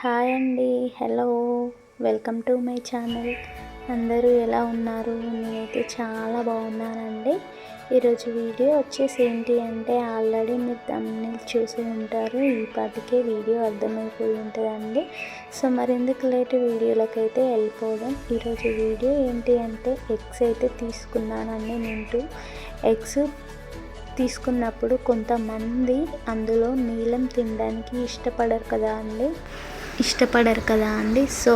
Hi అండి hello. Welcome to my channel. అందరూ ఎలా ఉన్నారు? నేనైతే చాలా బాగున్నానండి. ఈరోజు వీడియో వచ్చేసి ఏంటి అంటే ఆల్రెడీ మీరు తమ్ముని చూసి ఉంటారు. ఈ పాటికే వీడియో అర్థమైపోయి ఉంటుందండి. సో మరెందుకు లేట్? వీడియోలకు అయితే వెళ్ళిపోవడం ఈరోజు వీడియో ఏంటి అంటే ఎగ్స్ అయితే తీసుకున్నానండి నేను. ఎగ్స్ తీసుకున్నప్పుడు కొంతమంది అందులో నీలం తినడానికి ఇష్టపడరు కదా అండి. ఇష్టపడరు కదా అండి. సో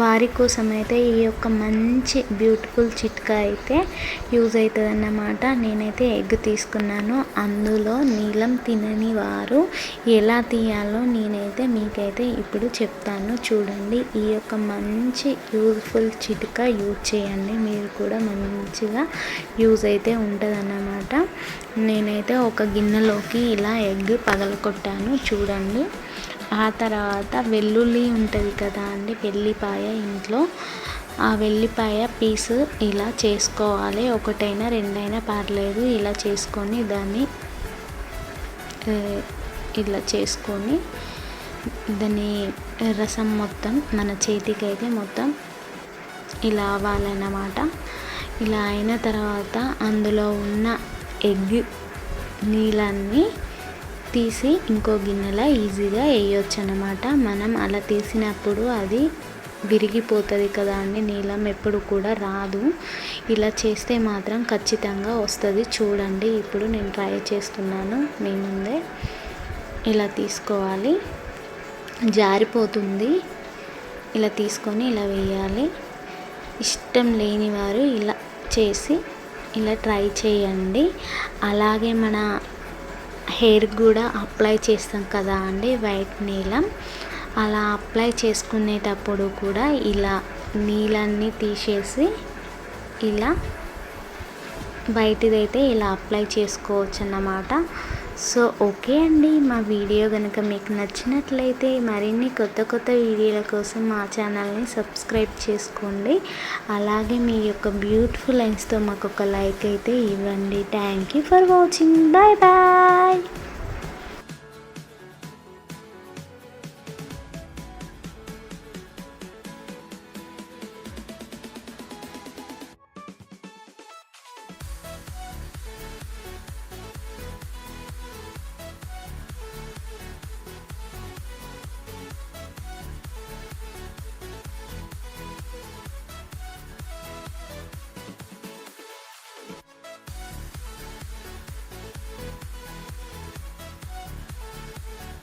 వారి కోసం అయితే ఈ యొక్క మంచి బ్యూటిఫుల్ చిట్కా అయితే యూజ్ అవుతుంది అన్నమాట నేనైతే ఎగ్ తీసుకున్నాను. అందులో నీలం తినని వారు ఎలా తీయాలో నేనైతే మీకైతే ఇప్పుడు చెప్తాను. చూడండి ఈ యొక్క మంచి యూజ్ఫుల్ చిట్కా యూజ్ చేయండి. మీరు కూడా మంచిగా యూజ్ అయితే ఉంటుంది అన్నమాట నేనైతే ఒక గిన్నెలోకి ఇలా ఎగ్ పగలకొట్టాను చూడండి. ఆ తర్వాత వెల్లుల్లి ఉంటుంది కదా అండి వెల్లిపాయ ఇంట్లో. ఆ వెల్లిపాయ పీసు ఇలా చేసుకోవాలి. ఒకటైనా రెండైనా పర్లేదు. ఇలా చేసుకొని దాన్ని ఇలా చేసుకొని దాని రసం మొత్తం మన చేతికి అయితే మొత్తం ఇలా అవ్వాలన్నమాట. ఇలా అయిన తర్వాత అందులో ఉన్న ఎగ్ నీళ్ళన్నీ తీసి ఇంకో గిన్నెలో ఈజీగా వేయొచ్చు అనమాట మనం అలా తీసినప్పుడు అది విరిగిపోతుంది కదా అండి నీలం ఎప్పుడు కూడా రాదు. ఇలా చేస్తే మాత్రం ఖచ్చితంగా వస్తుంది. చూడండి ఇప్పుడు నేను ట్రై చేస్తున్నాను. మీ ముందే ఇలా తీసుకోవాలి. జారిపోతుంది. ఇలా తీసుకొని ఇలా వేయాలి. ఇష్టం లేని వారు ఇలా చేసి ఇలా ట్రై చేయండి. అలాగే మన హెయిర్ కూడా అప్లై చేస్తాం కదా అండి వైట్ నీలం. అలా అప్లై చేసుకునేటప్పుడు కూడా ఇలా నీళ్ళన్నీ తీసేసి ఇలా బయటిదైతే ఇలా అప్లై చేసుకోవచ్చు అన్నమాట సో ఓకే అండి. మా వీడియో కనుక మీకు నచ్చినట్లయితే మరిన్ని కొత్త కొత్త వీడియోల కోసం మా ఛానల్ని సబ్స్క్రైబ్ చేసుకోండి. అలాగే మీ యొక్క బ్యూటిఫుల్ లైన్స్తో మాకు ఒక లైక్ అయితే ఇవ్వండి. Thank you for watching bye bye